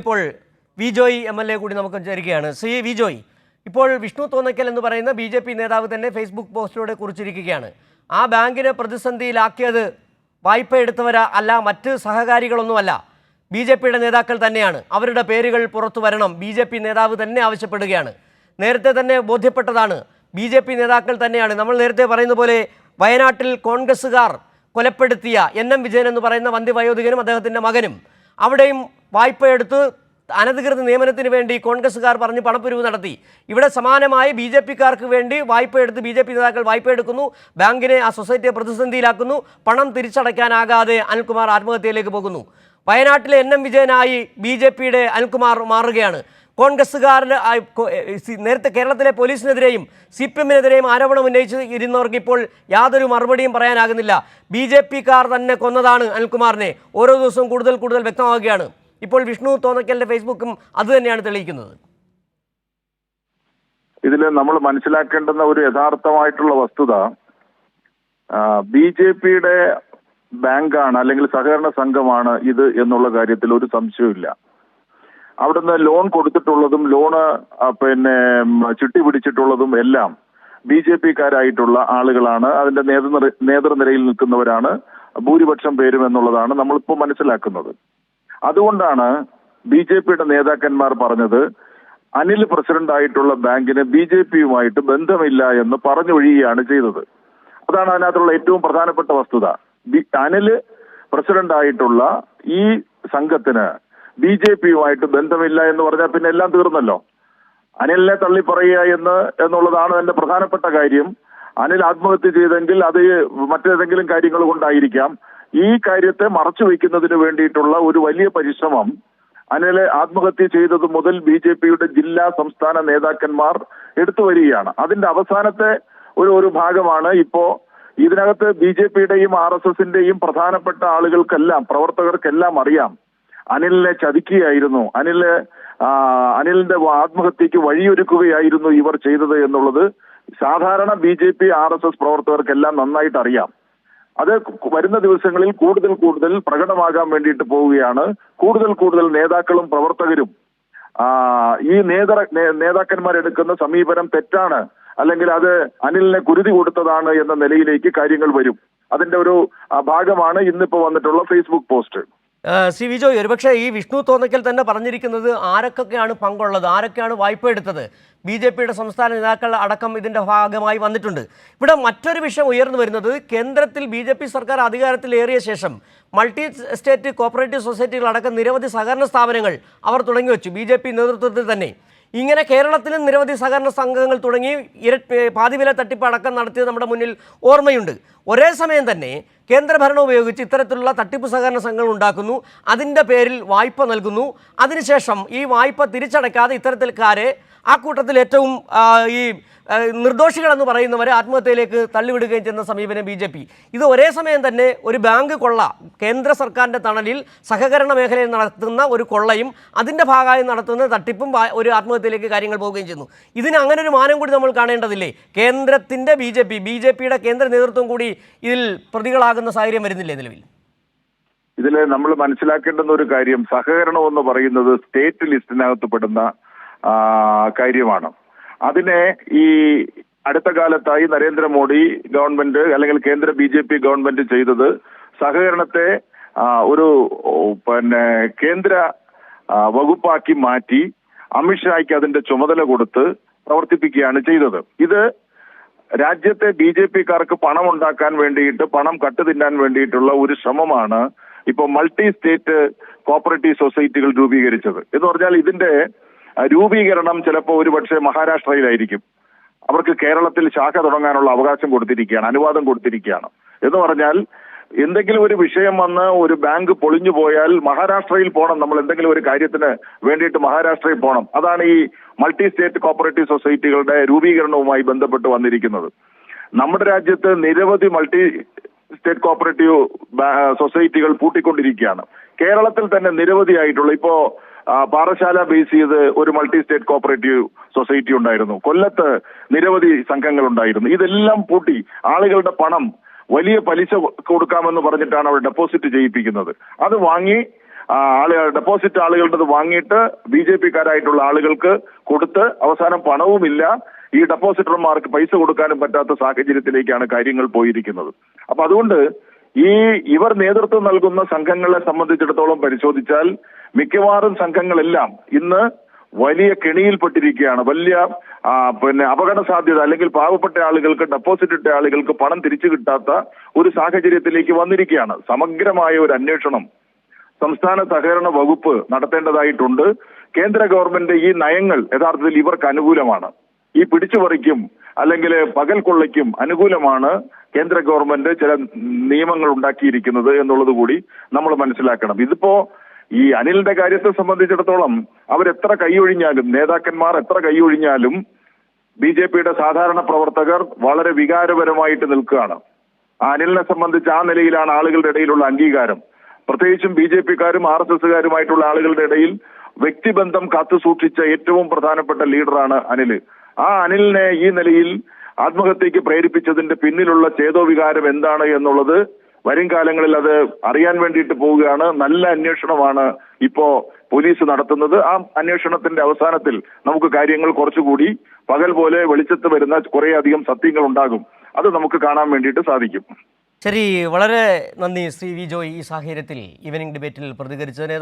ഇപ്പോൾ Vijoy M L A കൂടി നമുക്ക് ചേരുകയാണ്. ശ്രീ വിജോയ് ഇപ്പോൾ വിഷ്ണു തോന്നക്കൽ എന്ന് പറയുന്ന ബി ജെ പി നേതാവ് തന്നെ ഫേസ്ബുക്ക് പോസ്റ്റിലൂടെ കുറിച്ചിരിക്കുകയാണ്. ആ ബാങ്കിനെ പ്രതിസന്ധിയിലാക്കിയത് വായ്പ എടുത്തവരാ അല്ല മറ്റ് സഹകാരികളൊന്നുമല്ല. ബി ജെ പിയുടെ നേതാക്കൾ തന്നെയാണ്. അവരുടെ പേരുകൾ പുറത്തു വരണം. ബി ജെ പി നേതാവ് തന്നെ ആവശ്യപ്പെടുകയാണ്. നേരത്തെ തന്നെ ബോധ്യപ്പെട്ടതാണ്. ബി ജെ പി നേതാക്കൾ തന്നെയാണ്. നമ്മൾ നേരത്തെ പറയുന്ന പോലെ വയനാട്ടിൽ കോൺഗ്രസ്സുകാർ കൊലപ്പെടുത്തിയ എൻ എം വിജയൻ എന്ന് പറയുന്ന വന്ധ്യവയോധികനും അദ്ദേഹത്തിന്റെ മകനും. അവിടെയും വായ്പയെടുത്ത് അനധികൃത നിയമനത്തിന് വേണ്ടി കോൺഗ്രസ്സുകാർ പറഞ്ഞ് പണപ്പിരിവ് നടത്തി. ഇവിടെ സമാനമായി ബി ജെ പിക്കാർക്ക് വേണ്ടി വായ്പ എടുത്ത് ബി ജെ പി നേതാക്കൾ വായ്പ എടുക്കുന്നു ബാങ്കിനെ ആ സൊസൈറ്റിയെ പ്രതിസന്ധിയിലാക്കുന്നു. പണം തിരിച്ചടയ്ക്കാനാകാതെ അനിൽകുമാർ ആത്മഹത്യയിലേക്ക് പോകുന്നു. വയനാട്ടിലെ എൻ എം വിജയനായി ബി ജെ പിയുടെ അനിൽകുമാർ മാറുകയാണ്. കോൺഗ്രസ്സുകാരുടെ ആ, കൊ- ഏ, സി- നേരത്തെ കേരളത്തിലെ പോലീസിനെതിരെയും സി പി എമ്മിനെതിരെയും ആരോപണം ഉന്നയിച്ച് ഇരുന്നവർക്ക് ഇപ്പോൾ യാതൊരു മറുപടിയും പറയാനാകുന്നില്ല. ബി ജെ പിക്കാർ തന്നെ കൊന്നതാണ് അനിൽകുമാറിനെ. ഓരോ ദിവസവും കൂടുതൽ കൂടുതൽ വ്യക്തമാവുകയാണ്. ഇപ്പോൾ വിഷ്ണു തോന്നക്കലിന്റെ ഫേസ്ബുക്കും അത് തന്നെയാണ് തെളിയിക്കുന്നത്. ഇതിൽ നമ്മൾ മനസ്സിലാക്കേണ്ടുന്ന ഒരു യഥാർത്ഥമായിട്ടുള്ള വസ്തുത ബി ജെ പിയുടെ ബാങ്കാണ് അല്ലെങ്കിൽ സഹകരണ സംഘമാണ് ഇത് എന്നുള്ള കാര്യത്തിൽ ഒരു സംശയമില്ല അവിടുന്ന് ലോൺ കൊടുത്തിട്ടുള്ളതും ലോണ് പിന്നെ ചുട്ടി പിടിച്ചിട്ടുള്ളതും എല്ലാം ബി ജെ പിക്കാരായിട്ടുള്ള ആളുകളാണ്. അതിന്റെ നേതൃ നേതൃനിരയിൽ നിൽക്കുന്നവരാണ്. ഭൂരിപക്ഷം പേരും എന്നുള്ളതാണ് നമ്മളിപ്പോൾ മനസ്സിലാക്കുന്നത്. അതുകൊണ്ടാണ് ബി ജെ പിയുടെ നേതാക്കന്മാർ പറഞ്ഞത് അനിൽ പ്രസിഡന്റ് ആയിട്ടുള്ള ബാങ്കിന് ബി ജെ പിയുമായിട്ട് ബന്ധമില്ല എന്ന് പറഞ്ഞൊഴിയുകയാണ് ചെയ്തത്. അതാണ് അതിനകത്തുള്ള ഏറ്റവും പ്രധാനപ്പെട്ട വസ്തുത. അനിൽ പ്രസിഡന്റ് ആയിട്ടുള്ള ഈ സംഘത്തിന് ബി ജെ പിയുമായിട്ട് ബന്ധമില്ല എന്ന് പറഞ്ഞാൽ പിന്നെ എല്ലാം തീർന്നല്ലോ. അനിലിനെ തള്ളിപ്പറയുക എന്ന് എന്നുള്ളതാണ് എന്റെ പ്രധാനപ്പെട്ട കാര്യം. അനിൽ ആത്മഹത്യ ചെയ്തെങ്കിൽ അത് മറ്റേതെങ്കിലും കാര്യങ്ങൾ കൊണ്ടായിരിക്കാം. ഈ കാര്യത്തെ മറച്ചു വയ്ക്കുന്നതിന് വേണ്ടിയിട്ടുള്ള ഒരു വലിയ പരിശ്രമം അനിലെ ആത്മഹത്യ ചെയ്തത് മുതൽ ബി ജെ പിയുടെ ജില്ലാ സംസ്ഥാന നേതാക്കന്മാർ എടുത്തു വരികയാണ്. അതിന്റെ അവസാനത്തെ ഒരു ഒരു ഭാഗമാണ് ഇപ്പോ ഇതിനകത്ത് ബി ജെ പിയുടെയും ആർ എസ് എസിന്റെയും പ്രധാനപ്പെട്ട ആളുകൾക്കെല്ലാം പ്രവർത്തകർക്കെല്ലാം അറിയാം. അനിലിനെ ചതിക്കുകയായിരുന്നു. അനിൽ അനിലിന്റെ ആത്മഹത്യക്ക് വഴിയൊരുക്കുകയായിരുന്നു ഇവർ ചെയ്തത് എന്നുള്ളത് സാധാരണ B J P R S S പ്രവർത്തകർക്കെല്ലാം നന്നായിട്ട് അറിയാം അത് വരുന്ന ദിവസങ്ങളിൽ കൂടുതൽ കൂടുതൽ പ്രകടമാകാൻ വേണ്ടിയിട്ട് പോവുകയാണ്. കൂടുതൽ കൂടുതൽ നേതാക്കളും പ്രവർത്തകരും. ഈ നേതൃ നേ- നേതാക്കന്മാരെടുക്കുന്ന സമീപനം തെറ്റാണ്. അല്ലെങ്കിൽ അത് അനിലിനെ കുരുതി കൊടുത്തതാണ് എന്ന നിലയിലേക്ക് കാര്യങ്ങൾ വരും. അതിന്റെ ഒരു ഭാഗമാണ് ഇന്നിപ്പോ വന്നിട്ടുള്ള ഫേസ്ബുക്ക് പോസ്റ്റ്. ശ്രീ വിജോയ് ഒരുപക്ഷെ ഈ വിഷ്ണു തോന്നക്കൽ തന്നെ പറഞ്ഞിരിക്കുന്നത് ആരൊക്കെയാണ് പങ്കുള്ളത്? ആരൊക്കെയാണ് വായ്പ എടുത്തത്? ബി ജെ പിയുടെ സംസ്ഥാന നേതാക്കൾ അടക്കം ഇതിന്റെ ഭാഗമായി വന്നിട്ടുണ്ട്. ഇവിടെ മറ്റൊരു വിഷയം ഉയർന്നു വരുന്നത് കേന്ദ്രത്തിൽ ബി ജെ പി സർക്കാർ അധികാരത്തിലേറിയ ശേഷം മൾട്ടി സ്റ്റേറ്റ് കോപ്പറേറ്റീവ് സൊസൈറ്റികളടക്കം നിരവധി സഹകരണ സ്ഥാപനങ്ങൾ അവർ തുടങ്ങി വെച്ചു ബി ജെ പി നേതൃത്വത്തിൽ തന്നെ. ഇങ്ങനെ കേരളത്തിലും നിരവധി സഹകരണ സംഘങ്ങൾ തുടങ്ങി ഇര പാതിവില തട്ടിപ്പ് അടക്കം നടത്തിയത് നമ്മുടെ മുന്നിൽ ഓർമ്മയുണ്ട്. ഒരേ സമയം തന്നെ കേന്ദ്രഭരണം ഉപയോഗിച്ച് ഇത്തരത്തിലുള്ള തട്ടിപ്പ് സഹകരണ സംഘങ്ങൾ ഉണ്ടാക്കുന്നു. അതിന്റെ പേരിൽ വായ്പ നൽകുന്നു. അതിനുശേഷം ഈ വായ്പ തിരിച്ചടയ്ക്കാതെ ഇത്തരത്തിൽക്കാരെ ആ കൂട്ടത്തിൽ ഏറ്റവും ഈ നിർദ്ദോഷികളെന്ന് പറയുന്നവരെ ആത്മഹത്യയിലേക്ക് തള്ളിവിടുകയും ചെയ്യുന്ന സമീപനം ബി ജെ പി. ഇത് ഒരേ സമയം തന്നെ ഒരു ബാങ്ക് കൊള്ള കേന്ദ്ര സർക്കാരിന്റെ തണലിൽ സഹകരണ മേഖലയിൽ നടത്തുന്ന ഒരു കൊള്ളയും അതിന്റെ ഭാഗമായി നടത്തുന്ന തട്ടിപ്പും ഒരു ആത്മഹത്യയിലേക്ക് കാര്യങ്ങൾ പോവുകയും ചെയ്യുന്നു. ഇതിന് അങ്ങനെ ഒരു മാനം കൂടി നമ്മൾ കാണേണ്ടതില്ലേ? കേന്ദ്രത്തിന്റെ B J P B J പിയുടെ കേന്ദ്ര നേതൃത്വം കൂടി ഇതിൽ പ്രതികളാകുന്ന സാഹചര്യം വരുന്നില്ലേ നിലവിൽ? ഇതിൽ നമ്മൾ മനസ്സിലാക്കേണ്ടുന്ന ഒരു കാര്യം സഹകരണം എന്ന് പറയുന്നത് സ്റ്റേറ്റ് ലിസ്റ്റിനകത്ത് പെടുന്ന കാര്യമാണ്. അതിനെ ഈ അടുത്ത കാലത്തായി നരേന്ദ്രമോദി ഗവൺമെന്റ് അല്ലെങ്കിൽ കേന്ദ്ര ബി ജെ പി ഗവൺമെന്റ് ചെയ്തത് സഹകരണത്തെ ഒരു പിന്നെ കേന്ദ്ര വകുപ്പാക്കി മാറ്റി അമിത്ഷായ്ക്ക് അതിന്റെ ചുമതല കൊടുത്ത് പ്രവർത്തിപ്പിക്കുകയാണ് ചെയ്തത്. ഇത് രാജ്യത്തെ ബി ജെ പിക്കാർക്ക് പണം ഉണ്ടാക്കാൻ വേണ്ടിയിട്ട് പണം കട്ടുതിന്നാൻ വേണ്ടിയിട്ടുള്ള ഒരു ശ്രമമാണ് ഇപ്പൊ മൾട്ടി സ്റ്റേറ്റ് കോപ്പറേറ്റീവ് സൊസൈറ്റികൾ രൂപീകരിച്ചത്. എന്ന് പറഞ്ഞാൽ ഇതിന്റെ രൂപീകരണം ചിലപ്പോൾ ഒരുപക്ഷെ മഹാരാഷ്ട്രയിലായിരിക്കും. അവർക്ക് കേരളത്തിൽ ശാഖ തുടങ്ങാനുള്ള അവകാശം കൊടുത്തിരിക്കുകയാണ് അനുവാദം കൊടുത്തിരിക്കുകയാണ്. എന്ന് പറഞ്ഞാൽ എന്തെങ്കിലും ഒരു വിഷയം വന്ന് ഒരു ബാങ്ക് പൊളിഞ്ഞു പോയാൽ മഹാരാഷ്ട്രയിൽ പോകണം നമ്മൾ എന്തെങ്കിലും ഒരു കാര്യത്തിന് വേണ്ടിയിട്ട് മഹാരാഷ്ട്രയിൽ പോകണം അതാണ് ഈ മൾട്ടി സ്റ്റേറ്റ് കോപ്പറേറ്റീവ് സൊസൈറ്റികളുടെ രൂപീകരണവുമായി ബന്ധപ്പെട്ട് വന്നിരിക്കുന്നത്. നമ്മുടെ രാജ്യത്ത് നിരവധി മൾട്ടി സ്റ്റേറ്റ് കോപ്പറേറ്റീവ് സൊസൈറ്റികൾ പൂട്ടിക്കൊണ്ടിരിക്കുകയാണ്. കേരളത്തിൽ തന്നെ നിരവധിയായിട്ടുള്ള ഇപ്പോ പാറശാല ബേസ് ചെയ്ത് ഒരു മൾട്ടി സ്റ്റേറ്റ് കോപ്പറേറ്റീവ് സൊസൈറ്റി ഉണ്ടായിരുന്നു. കൊല്ലത്ത് നിരവധി സംഘങ്ങൾ ഉണ്ടായിരുന്നു ഇതെല്ലാം പൂട്ടി ആളുകളുടെ പണം വലിയ പലിശ കൊടുക്കാമെന്ന് പറഞ്ഞിട്ടാണ് അവർ ഡെപ്പോസിറ്റ് ചെയ്യിപ്പിക്കുന്നത്. അത് വാങ്ങി ആളുകൾ ഡെപ്പോസിറ്റ് ആളുകളുടെ വാങ്ങിയിട്ട് ബി ജെ പിക്കാരായിട്ടുള്ള ആളുകൾക്ക് കൊടുത്ത് അവസാനം പണവുമില്ല. ഈ ഡെപ്പോസിറ്റർമാർക്ക് പൈസ കൊടുക്കാനും പറ്റാത്ത സാഹചര്യത്തിലേക്കാണ് കാര്യങ്ങൾ പോയിരിക്കുന്നത്. അപ്പൊ അതുകൊണ്ട് ഈ ഇവർ നേതൃത്വം നൽകുന്ന സംഘങ്ങളെ സംബന്ധിച്ചിടത്തോളം പരിശോധിച്ചാൽ മിക്കവാറും സംഘങ്ങളെല്ലാം ഇന്ന് വലിയ കെണിയിൽപ്പെട്ടിരിക്കുകയാണ്. വലിയ പിന്നെ അപകട സാധ്യത അല്ലെങ്കിൽ പാവപ്പെട്ട ആളുകൾക്ക് ഡെപ്പോസിറ്റ് ഇട്ട ആളുകൾക്ക് പണം തിരിച്ചു കിട്ടാത്ത ഒരു സാഹചര്യത്തിലേക്ക് വന്നിരിക്കുകയാണ്. സമഗ്രമായ ഒരു അന്വേഷണം സംസ്ഥാന സഹകരണ വകുപ്പ് നടത്തേണ്ടതായിട്ടുണ്ട്. കേന്ദ്ര ഗവൺമെന്റ് ഈ നയങ്ങൾ യഥാർത്ഥത്തിൽ ഇവർക്ക് അനുകൂലമാണ്. ഈ പിടിച്ചുപറിക്കും അല്ലെങ്കിൽ പകൽ കൊള്ളയ്ക്കും അനുകൂലമാണ് കേന്ദ്ര ഗവൺമെന്റ് ചില നിയമങ്ങൾ ഉണ്ടാക്കിയിരിക്കുന്നത് എന്നുള്ളത് കൂടി നമ്മൾ മനസ്സിലാക്കണം. ഇതിപ്പോ ഈ അനിലിന്റെ കാര്യത്തെ സംബന്ധിച്ചിടത്തോളം അവരെത്ര കൈയൊഴിഞ്ഞാലും നേതാക്കന്മാർ എത്ര കൈയൊഴിഞ്ഞാലും ബി ജെ പിയുടെ സാധാരണ പ്രവർത്തകർ വളരെ വികാരപരമായിട്ട് നിൽക്കുകയാണ്. അനിലിനെ സംബന്ധിച്ച് ആ നിലയിലാണ് ആളുകളുടെ ഇടയിലുള്ള അംഗീകാരം. പ്രത്യേകിച്ചും ബി ജെ പിക്കാരും ആർ എസ് എസുകാരുമായിട്ടുള്ള ആളുകളുടെ ഇടയിൽ വ്യക്തിബന്ധം കാത്തുസൂക്ഷിച്ച ഏറ്റവും പ്രധാനപ്പെട്ട ലീഡറാണ് അനിൽ ആ അനിലിനെ ഈ നിലയിൽ ആത്മഹത്യക്ക് പ്രേരിപ്പിച്ചതിന്റെ പിന്നിലുള്ള ചേതോവികാരം എന്താണ് എന്നുള്ളത് വരും കാലങ്ങളിൽ അത് അറിയാൻ വേണ്ടിയിട്ട് പോവുകയാണ്. നല്ല അന്വേഷണമാണ് ഇപ്പോ പോലീസ് നടത്തുന്നത്. ആ അന്വേഷണത്തിന്റെ അവസാനത്തിൽ നമുക്ക് കാര്യങ്ങൾ കുറച്ചുകൂടി പകൽ പോലെ വെളിച്ചത്ത് വരുന്ന കുറേ അധികം സത്യങ്ങൾ ഉണ്ടാകും അത് നമുക്ക് കാണാൻ വേണ്ടിയിട്ട് സാധിക്കും. ശരി വളരെ നന്ദി ശ്രീ വി ജോയ് ഈ സാഹചര്യത്തിൽ ഈവനിംഗ് ഡിബേറ്റിൽ പ്രതികരിച്ചതിന്.